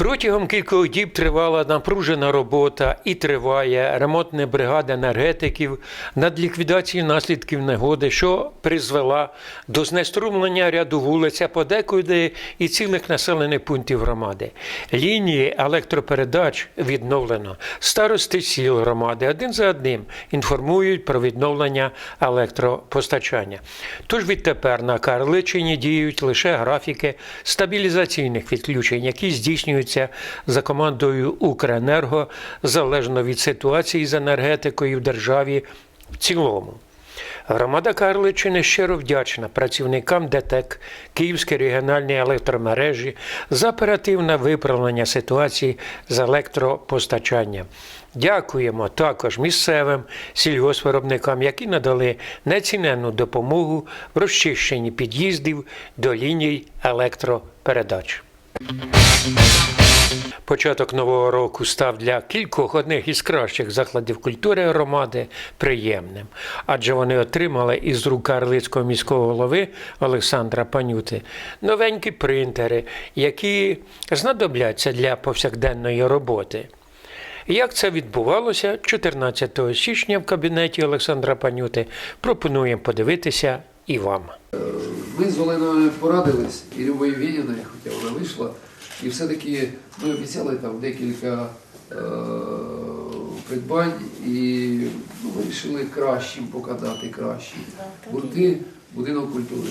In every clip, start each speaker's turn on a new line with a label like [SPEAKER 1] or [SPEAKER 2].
[SPEAKER 1] Протягом кількох діб тривала напружена робота і триває ремонтна бригада енергетиків над ліквідацією наслідків негоди, що призвела до знеструмлення ряду вулиць, а подекуди і цілих населених пунктів громади. Лінії електропередач відновлено. Старости сіл громади один за одним інформують про відновлення електропостачання. Тож відтепер на Карличині діють лише графіки стабілізаційних відключень, які здійснюються за командою Укренерго залежно від ситуації з енергетикою в державі в цілому. Громада Карличини щиро вдячна працівникам ДТЕК Київської регіональної електромережі за оперативне виправлення ситуації з електропостачанням. Дякуємо також місцевим сільгоспвиробникам, які надали неціненну допомогу в розчищенні під'їздів до ліній електропередач. Початок нового року став для кількох одних із кращих закладів культури громади приємним, адже вони отримали із рук Карлицького міського голови Олександра Панюти новенькі принтери, які знадобляться для повсякденної роботи. Як це відбувалося 14 січня в кабінеті Олександра Панюти, пропонуємо подивитися і вам.
[SPEAKER 2] Ми з Оленою порадились і Любою Вєніною, хоча вона вийшла, і все-таки ми обіцяли там декілька е- придбань і ну, вирішили кращим показати кращі. Гурти будинок культури.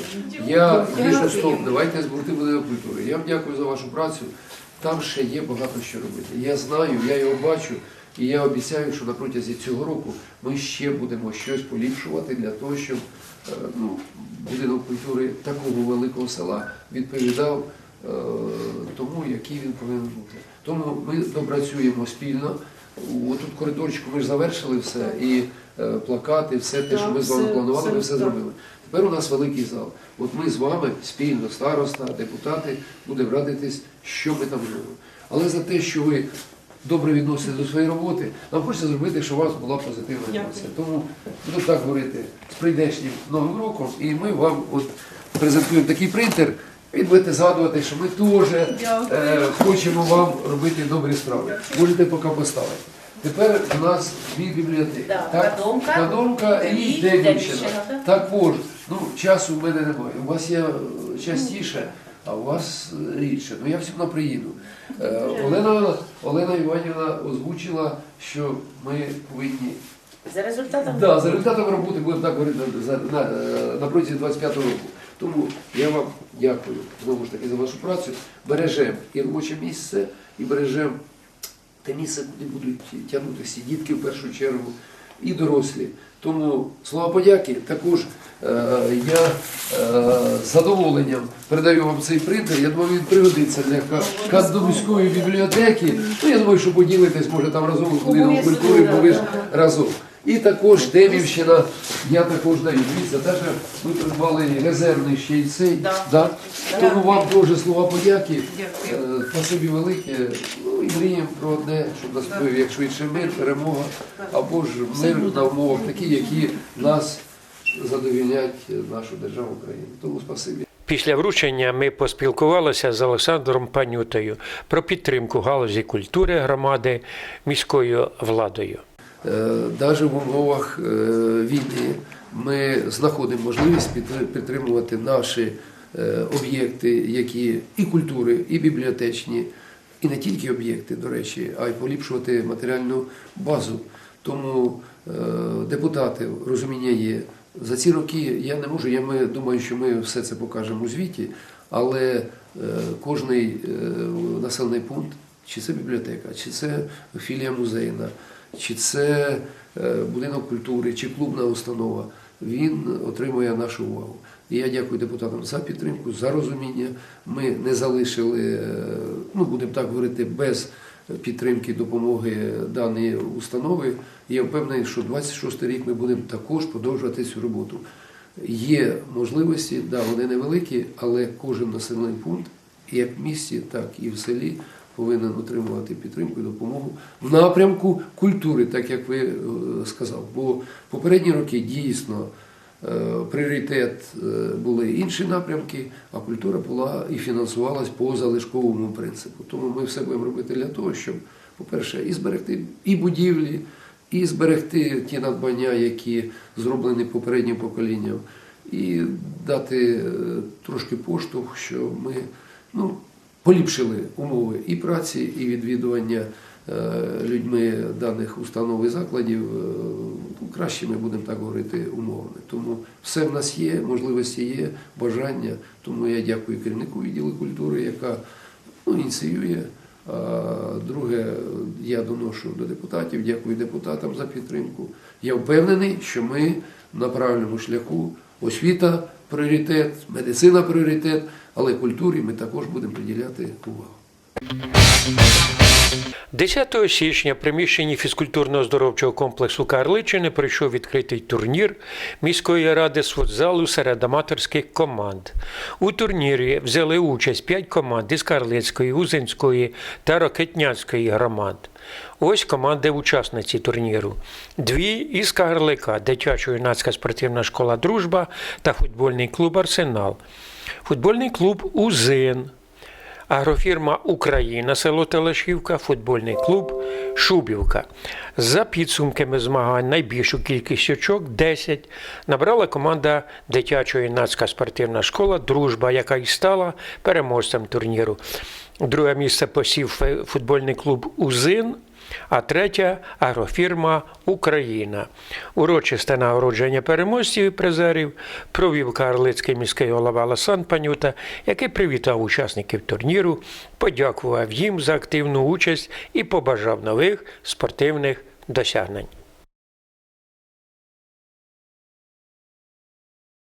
[SPEAKER 2] Я їжу стоп, давайте з гурти будинок культури. Я вам дякую за вашу працю. Там ще є багато що робити. Я знаю, я його бачу, і я обіцяю, що на протязі цього року ми ще будемо щось поліпшувати для того, щоб е, ну, будинок культури такого великого села відповідав тому, який він повинен бути. Тому ми допрацюємо спільно. Отут коридорчику ми ж завершили все, і е, плакати, все те, що ми з вами планували, ми все зробили. Тепер у нас великий зал. От ми з вами спільно, староста, депутати, будемо радитись, що ми там зробимо. Але за те, що ви добре відноситесь до своєї роботи, нам хочеться зробити, щоб у вас була позитивна емоція. Тому буду так говорити з прийдешнім новим роком, і ми вам от презентуємо такий принтер. Ви будете згадувати, що ми теж е, хочемо вам робити добрі справи. Можете поки поставити. Тепер у нас дві бібліотеки.
[SPEAKER 3] Да,
[SPEAKER 2] Так,
[SPEAKER 3] Кадомка
[SPEAKER 2] Кадомка і
[SPEAKER 3] і.
[SPEAKER 2] Девівщина,
[SPEAKER 3] так.
[SPEAKER 2] Також, ну, часу в мене немає. У вас є е, частіше, а у вас е, рідше. Ну я одно приїду. Е, Олена, Олена Іванівна озвучила, що ми повинні
[SPEAKER 3] За результатом
[SPEAKER 2] Да, за результатом роботи будемо так говорити на, е, на протязі 25 року. Тому я вам дякую знову ж таки за вашу працю. Бережемо і робоче місце, і бережемо те місце, куди будуть тягнутися дітки в першу чергу, і дорослі. Тому слова подяки. Також е, я е, з задоволенням передаю вам цей принтер. Я думаю, він пригодиться для Ка- бібліотеки. Ну, я думаю, що поділитесь, може там разом будинком
[SPEAKER 3] Обов'язково,
[SPEAKER 2] культури, бо ви ж разом. І також Демівщина, я також даю. Дивіться, навіть ми придбали резервний ще й цей.
[SPEAKER 3] Да.
[SPEAKER 2] Да?
[SPEAKER 3] Да.
[SPEAKER 2] Тому вам теж слова подяки.
[SPEAKER 3] Дякую.
[SPEAKER 2] Е, Спасибі велике. Ну і мріємо про одне, щоб наступив як швидше мир, перемога, або ж мир на умовах такі, які нас задовільнять нашу державу Україну. Тому спасибі.
[SPEAKER 1] Після вручення ми поспілкувалися з Олександром Панютою про підтримку галузі культури громади міською владою.
[SPEAKER 2] Навіть в умовах е, війни ми знаходимо можливість підтримувати наші е, об'єкти, які і культури, і бібліотечні, і не тільки об'єкти, до речі, а й поліпшувати матеріальну базу. Тому е, депутати розуміння є. За ці роки я не можу, я думаю, що ми все це покажемо у звіті, але е, кожний е, населений пункт, чи це бібліотека, чи це філія музейна, чи це е, будинок культури, чи клубна установа, він отримує нашу увагу. І я дякую депутатам за підтримку, за розуміння. Ми не залишили, е, ну будемо так говорити, без підтримки допомоги даної установи. Я впевнений, що 26 рік ми будемо також продовжувати цю роботу. Є можливості, да, вони невеликі, але кожен населений пункт, як в місті, так і в селі, повинен отримувати підтримку і допомогу в напрямку культури, так як ви е, сказав. Бо попередні роки дійсно е, пріоритет е, були інші напрямки, а культура була і фінансувалась по залишковому принципу. Тому ми все будемо робити для того, щоб, по-перше, і зберегти і будівлі, і зберегти ті надбання, які зроблені попереднім поколінням, і дати трошки поштовх, що ми ну, поліпшили умови і праці, і відвідування е, людьми даних установ і закладів е, ну, кращими, будемо так говорити, умовами. Тому все в нас є, можливості є, бажання. Тому я дякую керівнику відділу культури, яка ну, ініціює. Друге, я доношу до депутатів, дякую депутатам за підтримку. Я впевнений, що ми на правильному шляху. Освіта пріоритет, медицина пріоритет, але культурі ми також будемо приділяти увагу.
[SPEAKER 1] 10 січня в приміщенні фізкультурно-оздоровчого комплексу Карличини пройшов відкритий турнір міської ради з футзалу серед аматорських команд. У турнірі взяли участь 5 команд із Карлицької, Узинської та Рокетнянської громад. Ось команди учасниці турніру. Дві із Карлика, дитячо-юнацька спортивна школа Дружба та футбольний клуб Арсенал. Футбольний клуб Узин. Агрофірма Україна, село Телешівка, футбольний клуб Шубівка. За підсумками змагань найбільшу кількість очок 10 набрала команда дитячо-юнацька спортивна школа Дружба, яка і стала переможцем турніру. Друге місце посів футбольний клуб Узин. А третя агрофірма Україна. Урочисте нагородження переможців і призерів провів Карлицький міський голова Ласан Панюта, який привітав учасників турніру, подякував їм за активну участь і побажав нових спортивних досягнень.